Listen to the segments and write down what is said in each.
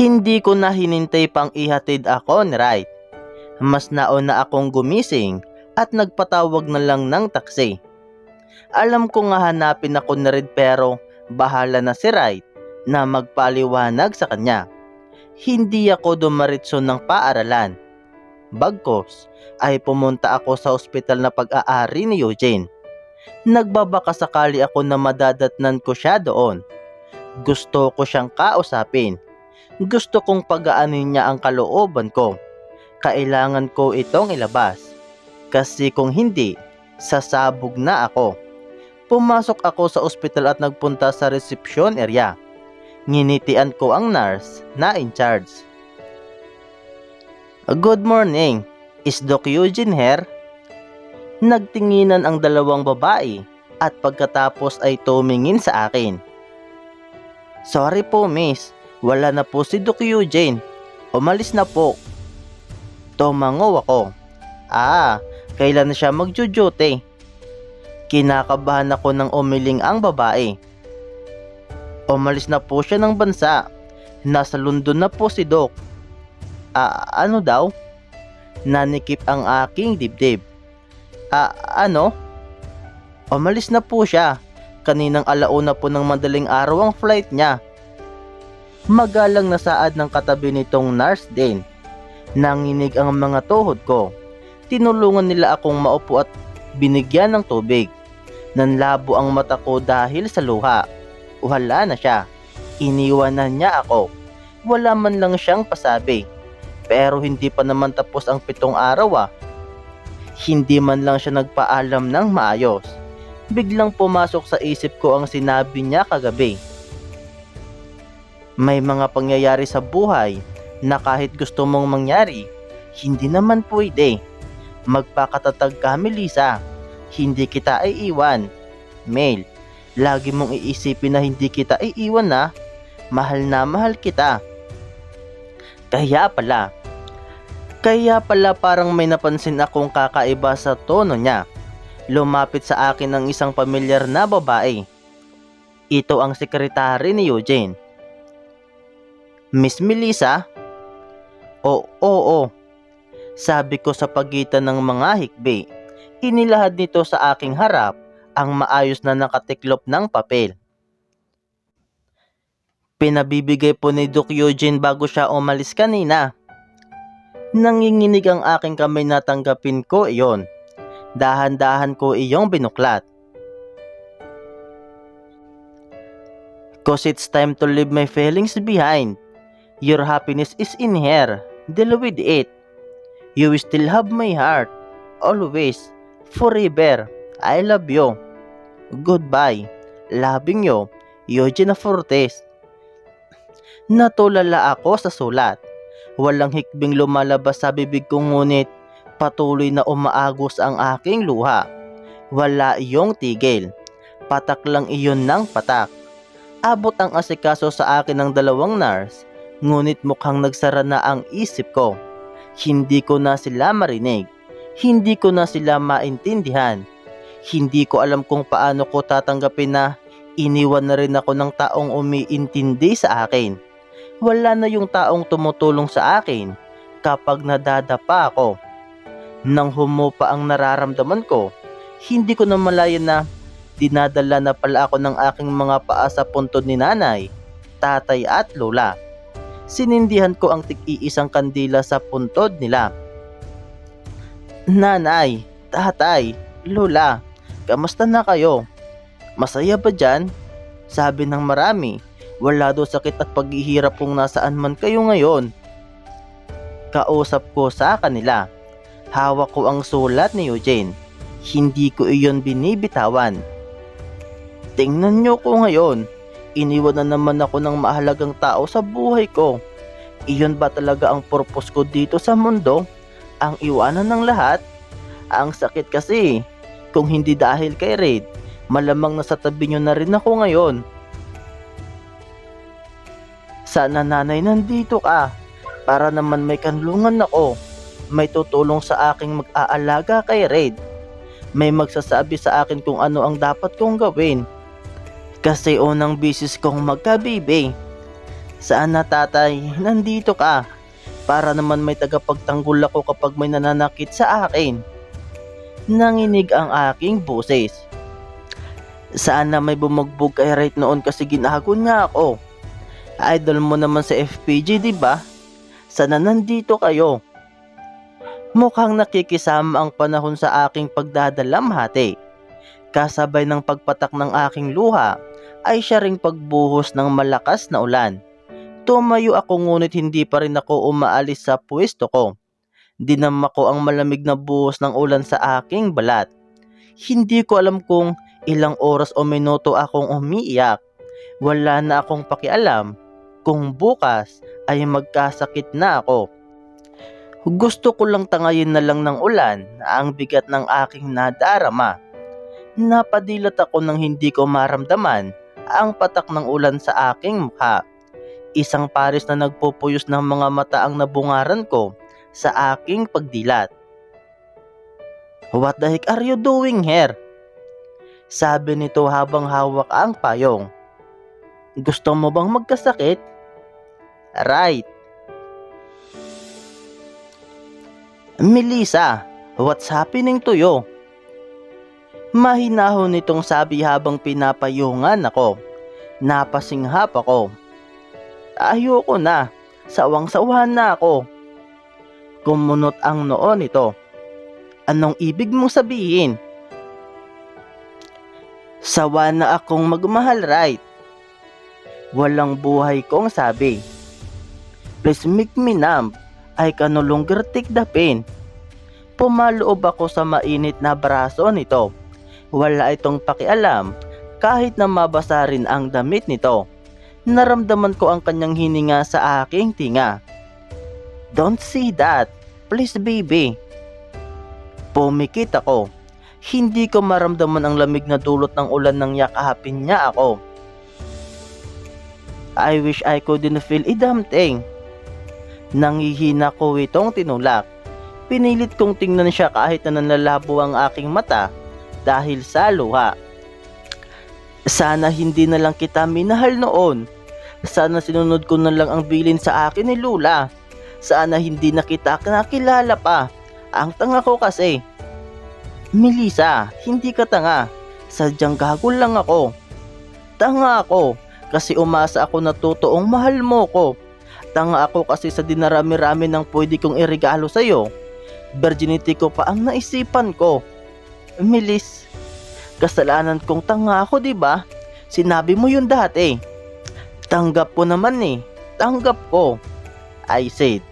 Hindi ko na hinintay pang ihatid ako ni Wright. Mas nauna akong gumising at nagpatawag na lang ng taxi. Alam ko nga hanapin ako na rin pero bahala na si Wright na magpaliwanag sa kanya. Hindi ako dumaritso ng paaralan. Bagkos ay pumunta ako sa ospital na pag-aari ni Eugene. Nagbabaka sakali ako na madadatnan ko siya doon. Gusto ko siyang kausapin. Gusto kong pagaanin niya ang kalooban ko. Kailangan ko itong ilabas. Kasi kung hindi, sasabog na ako. Pumasok ako sa ospital at nagpunta sa reception area. Nginitian ko ang nurse na in charge. Good morning. Is Doc Eugene here? Nagtinginan ang dalawang babae at pagkatapos ay tumingin sa akin. Sorry po miss, wala na po si Doc Eugene. Umalis na po. Tumango ako. Ah, kailan na siya magjujuti? Kinakabahan ako nang umiling ang babae. Umalis na po siya ng bansa. Nasa London na po si Doc. Ah, ano daw? Nanikip ang aking dibdib. Ah, ano? Umalis na po siya. Kaninang alauna po ng madaling araw ang flight niya. Magalang na saad ng katabi nitong nurse din. Nanginig ang mga tuhod ko. Tinulungan nila akong maupo at binigyan ng tubig. Nanlabo ang mata ko dahil sa luha. Wala na siya. Iniwanan niya ako. Wala man lang siyang pasabi. Pero hindi pa naman tapos ang pitong araw ah. Hindi man lang siya nagpaalam ng maayos. Biglang pumasok sa isip ko ang sinabi niya kagabi. May mga pangyayari sa buhay na kahit gusto mong mangyari, hindi naman pwede. Magpakatatag ka, Melissa. Hindi kita iiwan. Mel, lagi mong iisipin na hindi kita iiwan na. Mahal na mahal kita. Kaya pala, kaya pala parang may napansin akong kakaiba sa tono niya. Lumapit sa akin ang isang pamilyar na babae. Ito ang sekretary ni Eugene. Miss Melissa? Oo, oo. Sabi ko sa pagitan ng mga hikbi. Inilahad nito sa aking harap ang maayos na nakatiklop ng papel. Pinabibigay po ni Duke Eugene bago siya umalis kanina. Nanginginig ang aking kamay na tanggapin ko iyon. Dahan-dahan ko iyong binuklat. Cause it's time to leave my feelings behind. Your happiness is in here. Deal with it. You still have my heart. Always. Forever. I love you. Goodbye. Loving you. Eugene Fortes. Natulala ako sa sulat. Walang hikbing lumalabas sa bibig ko ngunit patuloy na umaagos ang aking luha. Wala iyong tigil. Patak lang iyon ng patak. Abot ang asikaso sa akin ng dalawang nurse, ngunit mukhang nagsara na ang isip ko. Hindi ko na sila marinig. Hindi ko na sila maintindihan. Hindi ko alam kung paano ko tatanggapin na iniwan na rin ako ng taong umiintindi sa akin. Wala na yung taong tumutulong sa akin kapag nadadapa ako. Nang humupa ang nararamdaman ko, hindi ko na malaya na dinadala na pala ako ng aking mga paa sa puntod ni nanay, tatay at lola. Sinindihan ko ang tig-iisang kandila sa puntod nila. Nanay, tatay, lola, kamusta na kayo? Masaya ba dyan? Sabi ng marami, wala daw sakit at paghihirap kung nasaan man kayo ngayon. Kausap ko sa kanila. Hawak ko ang sulat ni Eugene. Hindi ko iyon binibitawan. Tingnan nyo ko ngayon. Iniwan na naman ako ng mahalagang tao sa buhay ko. Iyon ba talaga ang purpose ko dito sa mundo? Ang iwanan ng lahat? Ang sakit kasi. Kung hindi dahil kay Raid, malamang nasa tabi nyo na rin ako ngayon. Sana nanay nandito ka para naman may kanlungan ako. May tutulong sa aking mag-aalaga kay Raid. May magsasabi sa akin kung ano ang dapat kong gawin. Kasi unang bisis kong magkabibi. Sana tatay, nandito ka. Para naman may tagapagtanggol ako kapag may nananakit sa akin. Nanginig ang aking boses. Sana may bumagbog kay Right noon kasi ginago niya ako. Idol mo naman sa FPG, di ba? Sana nandito kayo. Mukhang nakikisama ang panahon sa aking pagdadalamhati. Kasabay ng pagpatak ng aking luha ay siya ring pagbuhos ng malakas na ulan. Tumayo ako ngunit hindi pa rin ako umaalis sa pwesto ko. Dinama ko ang malamig na buhos ng ulan sa aking balat. Hindi ko alam kung ilang oras o minuto akong umiiyak. Wala na akong pakialam kung bukas ay magkasakit na ako. Gusto ko lang tangayin na lang ng ulan ang bigat ng aking nadarama. Napadilat ako nang hindi ko maramdaman ang patak ng ulan sa aking mukha. Isang pares na nagpupuyos ng mga mata ang nabungaran ko sa aking pagdilat. What the heck are you doing here? Sabi nito habang hawak ang payong. Gusto mo bang magkasakit? Right. Melissa, what's happening to you? Mahinahon nitong sabi habang pinapayungan ako. Napasinghap ako. Ayoko na. Sawang-sawahan na ako. Kumunot ang noo nito. Anong ibig mong sabihin? Sawa na akong magmahal, right? Walang buhay kong sabi. Please make me numb. I can no longer take the pain. Pumaloob ako sa mainit na braso nito. Wala itong pakialam kahit na mabasa rin ang damit nito. Naramdaman ko ang kanyang hininga sa aking tinga. Don't see that. Please baby. Pumikit ako. Hindi ko maramdaman ang lamig na dulot ng ulan nang yakahapin niya ako. I wish I couldn't feel a damn thing. Nangihina ko itong tinulak. Pinilit kong tingnan siya kahit na nanlalabo ang aking mata dahil sa luha. Sana hindi na lang kita minahal noon. Sana sinunod ko na lang ang bilin sa akin ni Lula. Sana hindi na kita nakilala pa. Ang tanga ko kasi. Melissa, hindi ka tanga. Sadyang gago lang ako. Tanga ako kasi umasa ako na totoong mahal mo ko. Tanga ako kasi sa dinarami-rami ng pwede kong iregalo sa'yo. Virginity ko pa ang naisipan ko. Melis, kasalanan kong tanga ako, di ba? Sinabi mo yun dati. Tanggap ko naman eh. Tanggap ko. I said.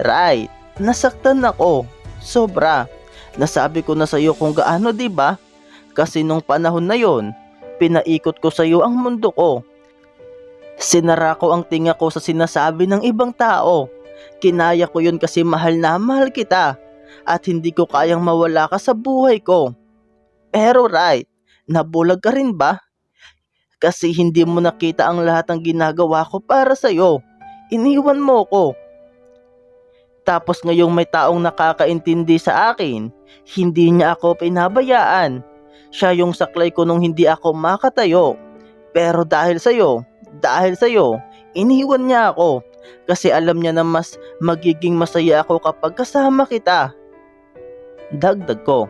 Right. Nasaktan ako. Sobra. Nasabi ko na sa'yo kung gaano, di ba? Kasi nung panahon na yon, pinaikot ko sa'yo ang mundo ko. Sinara ko ang tinga ko sa sinasabi ng ibang tao. Kinaya ko yun kasi mahal na mahal kita at hindi ko kayang mawala ka sa buhay ko. Pero right, nabulag ka rin ba? Kasi hindi mo nakita ang lahat ng ginagawa ko para sa'yo. Iniwan mo ko. Tapos ngayong may taong nakakaintindi sa akin, hindi niya ako pinabayaan. Siya yung saklay ko nung hindi ako makatayo. Pero dahil sa'yo, dahil sa'yo, iniwan niya ako. Kasi alam niya na mas magiging masaya ako kapag kasama kita. Dagdag ko,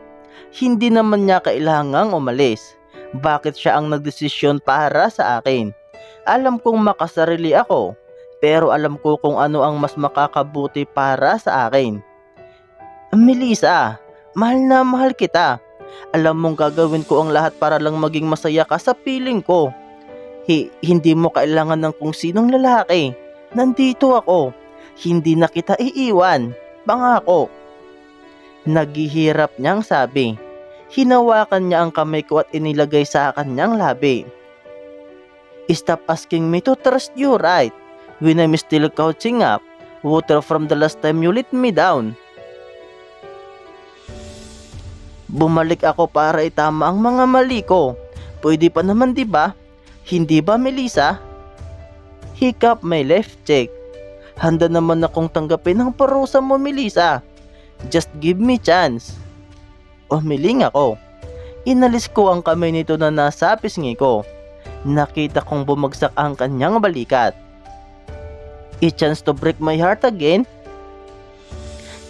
hindi naman niya kailangang umalis. Bakit siya ang nagdesisyon para sa akin? Alam kong makasarili ako, pero alam ko kung ano ang mas makakabuti para sa akin. Melissa, mahal na mahal kita. Alam mong gagawin ko ang lahat para lang maging masaya ka sa piling ko. Hi, hindi mo kailangan ng kung sinong lalaki. Nandito ako. Hindi na kita iiwan. Pangako. Naghihirap niyang sabi. Hinawakan niya ang kamay ko at inilagay sa kanyang labi. Stop asking me to trust you, right? When I'm still couching up, water from the last time you let me down. Bumalik ako para itama ang mga mali ko. Pwede pa naman 'di ba? Hindi ba, Melissa? Hiccup my left cheek. Handa naman akong tanggapin ang parusa mo, Melissa. Just give me chance. Umiling ako. Inalis ko ang kamay nito na nasa pisngi ko. Nakita kong bumagsak ang kanyang balikat. A chance to break my heart again?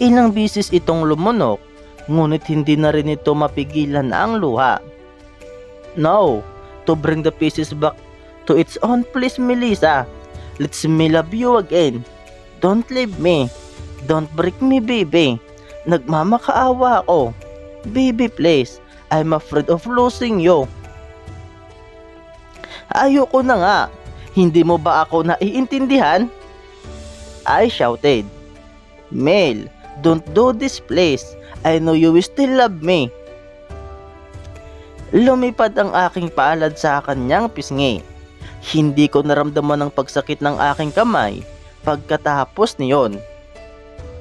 Ilang bisis itong lumunok, ngunit hindi na rin ito mapigilan ang luha. No, to bring the pieces back to its own place, Melissa. Let's me love you again. Don't leave me. Don't break me, baby. Nagmamakaawa ako. Baby, please. I'm afraid of losing you. Ayoko na nga. Hindi mo ba ako naiintindihan? I shouted. Mel, don't do this please. I know you still love me. Lumipad ang aking palad sa kanyang pisngi. Hindi ko naramdaman ang pagsakit ng aking kamay pagkatapos niyon.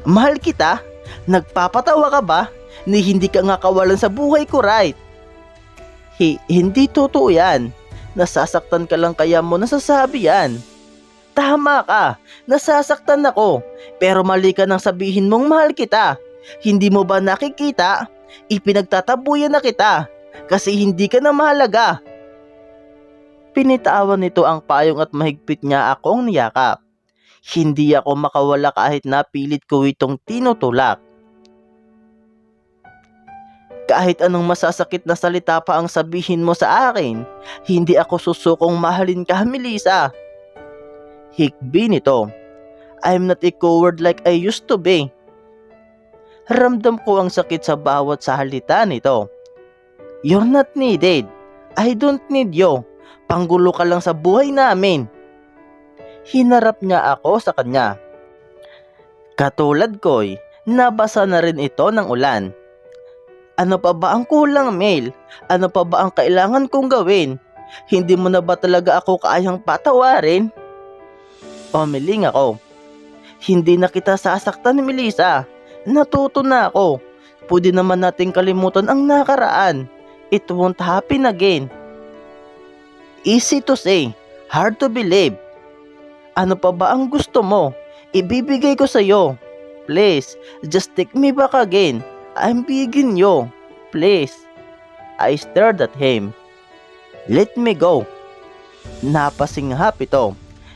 Mahal kita? Nagpapatawa ka ba? Ni hindi ka nga kawalan sa buhay ko, right? Hi, hindi totoo yan. Nasasaktan ka lang kaya mo nasasabi yan. Tama ka, nasasaktan ako. Pero mali ka nang sabihin mong mahal kita. Hindi mo ba nakikita? Ipinagtatabuyan na kita kasi hindi ka na mahalaga. Pinitawan nito ang payong at mahigpit niya akong niyakap. Hindi ako makawala kahit napilit ko itong tinutulak. Kahit anong masasakit na salita pa ang sabihin mo sa akin, hindi ako susukong mahalin ka, Melissa. Higbi nito. I'm not a coward like I used to be. Ramdam ko ang sakit sa bawat salita nito. You're not needed. I don't need you. Panggulo ka lang sa buhay namin. Hinarap niya ako sa kanya. Katulad ko'y, nabasa na rin ito ng ulan. Ano pa ba ang kulang, Mel? Ano pa ba ang kailangan kong gawin? Hindi mo na ba talaga ako kayang patawarin? Umiling ako. Hindi na kita sasaktan, Melissa. Natuto na ako. Pwede naman nating kalimutan ang nakaraan. It won't happen again. Easy to say, hard to believe. Ano pa ba ang gusto mo? Ibibigay ko sa'yo. Please, just take me back again. I'm begging you. Please. I stared at him. Let me go. Napasinghap ito.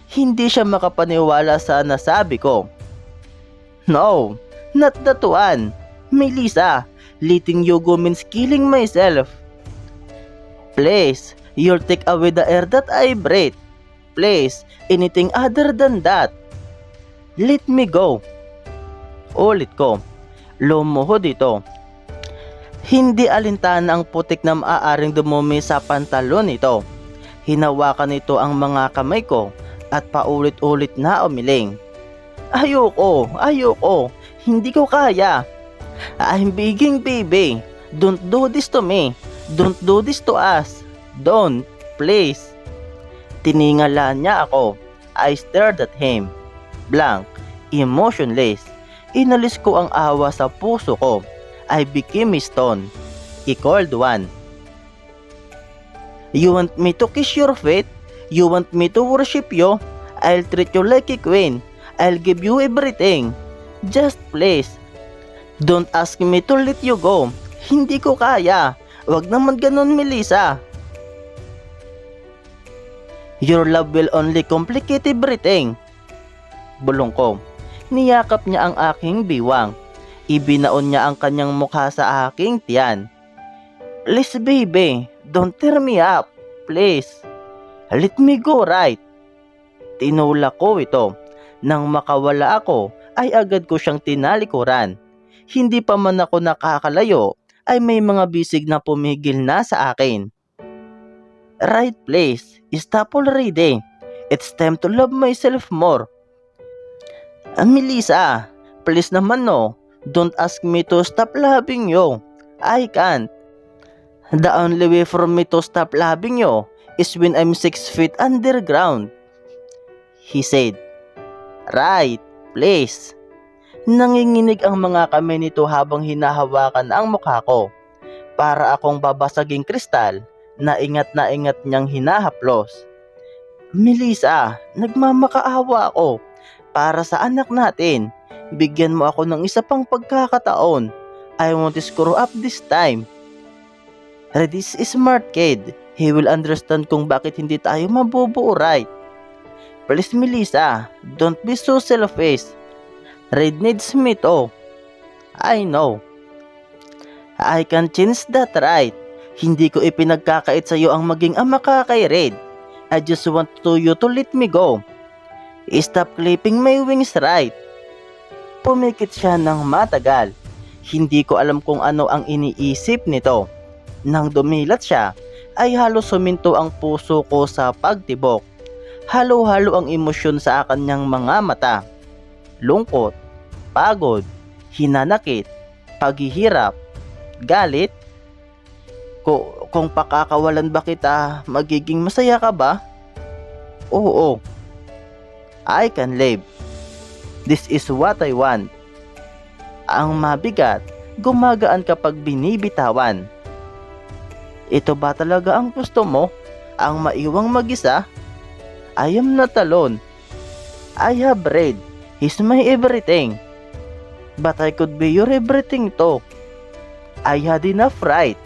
Hindi siya makapaniwala sa nasabi ko. No, not that one. Melissa, letting you go means killing myself. Please, you'll take away the air that I breathe. Please, anything other than that. Let me go. Ulit ko. Lumuhod ito. Hindi alintana ang putik na maaaring dumumi sa pantalon nito. Hinawakan nito ang mga kamay ko at paulit-ulit na umiling. Ayoko, ayoko, hindi ko kaya. I'm begging baby, don't do this to me. Don't do this to us. Don't, please. Tiningala niya ako. I stared at him. Blank, emotionless. Inalis ko ang awa sa puso ko. I became stone. A cold one. You want me to kiss your feet? You want me to worship you? I'll treat you like a queen. I'll give you everything. Just please. Don't ask me to let you go. Hindi ko kaya. Wag naman ganun, Melissa. Your love will only complicate everything. Bulong ko. Niyakap niya ang aking biwang. Ibinaon niya ang kanyang mukha sa aking tiyan. Please baby, don't tear me up. Please. Let me go right. Tinulak ko ito. Nang makawala ako, ay agad ko siyang tinalikuran. Hindi pa man ako nakakalayo, ay may mga bisig na pumigil na sa akin. Right place, stop already. It's time to love myself more. Ah, Melissa, please naman no, don't ask me to stop loving you. I can't. The only way for me to stop loving you is when I'm six feet underground. He said, Right, please. Nanginginig ang mga kamay nito habang hinahawakan ang mukha ko. Para akong babasaging kristal na ingat na ingat niyang hinahaplos. Melissa, nagmamakaawa ako. Para sa anak natin, bigyan mo ako ng isa pang pagkakataon. I want to screw up this time. This is smart kid. He will understand kung bakit hindi tayo mabubuo right. Please, Melissa, don't be so selfish. Red needs me too. I know. I can change that right. Hindi ko ipinagkakait sa iyo ang maging ama ka kay Red. I just want to you to let me go. Stop clipping my wings right. Pumikit siya ng matagal. Hindi ko alam kung ano ang iniisip nito. Nang dumilat siya, ay halos suminto ang puso ko sa pagtibok. Halo-halo ang emosyon sa kanyang mga mata. Lungkot, pagod, hinanakit, paghihirap, galit. Ko, kung pakakawalan ba kita, magiging masaya ka ba? Oo. I can live. This is what I want. Ang mabigat, gumagaan kapag binibitawan. Ito ba talaga ang gusto mo? Ang maiwang mag-isa? I am not alone. I have Red. He's my everything. But I could be your everything too. I had enough right.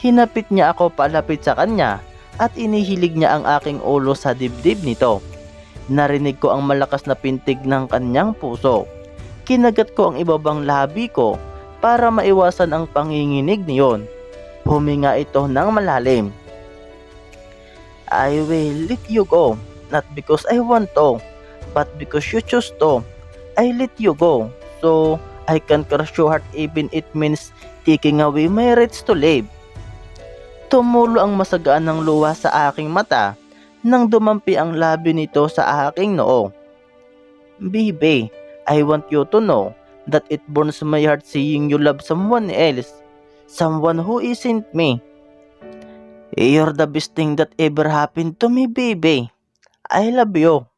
Hinapit niya ako palapit sa kanya at inihilig niya ang aking ulo sa dibdib nito. Narinig ko ang malakas na pintig ng kanyang puso. Kinagat ko ang ibabang labi ko para maiwasan ang panginginig niyon. Huminga ito ng malalim. I will let you go, not because I want to, but because you choose to. I let you go, so I can crush your heart even it means taking away my rights to live. Tumulo ang masagaan ng luha sa aking mata nang dumampi ang labi nito sa aking noo. Baby, I want you to know that it burns my heart seeing you love someone else, someone who isn't me. You're the best thing that ever happened to me, baby. I love you.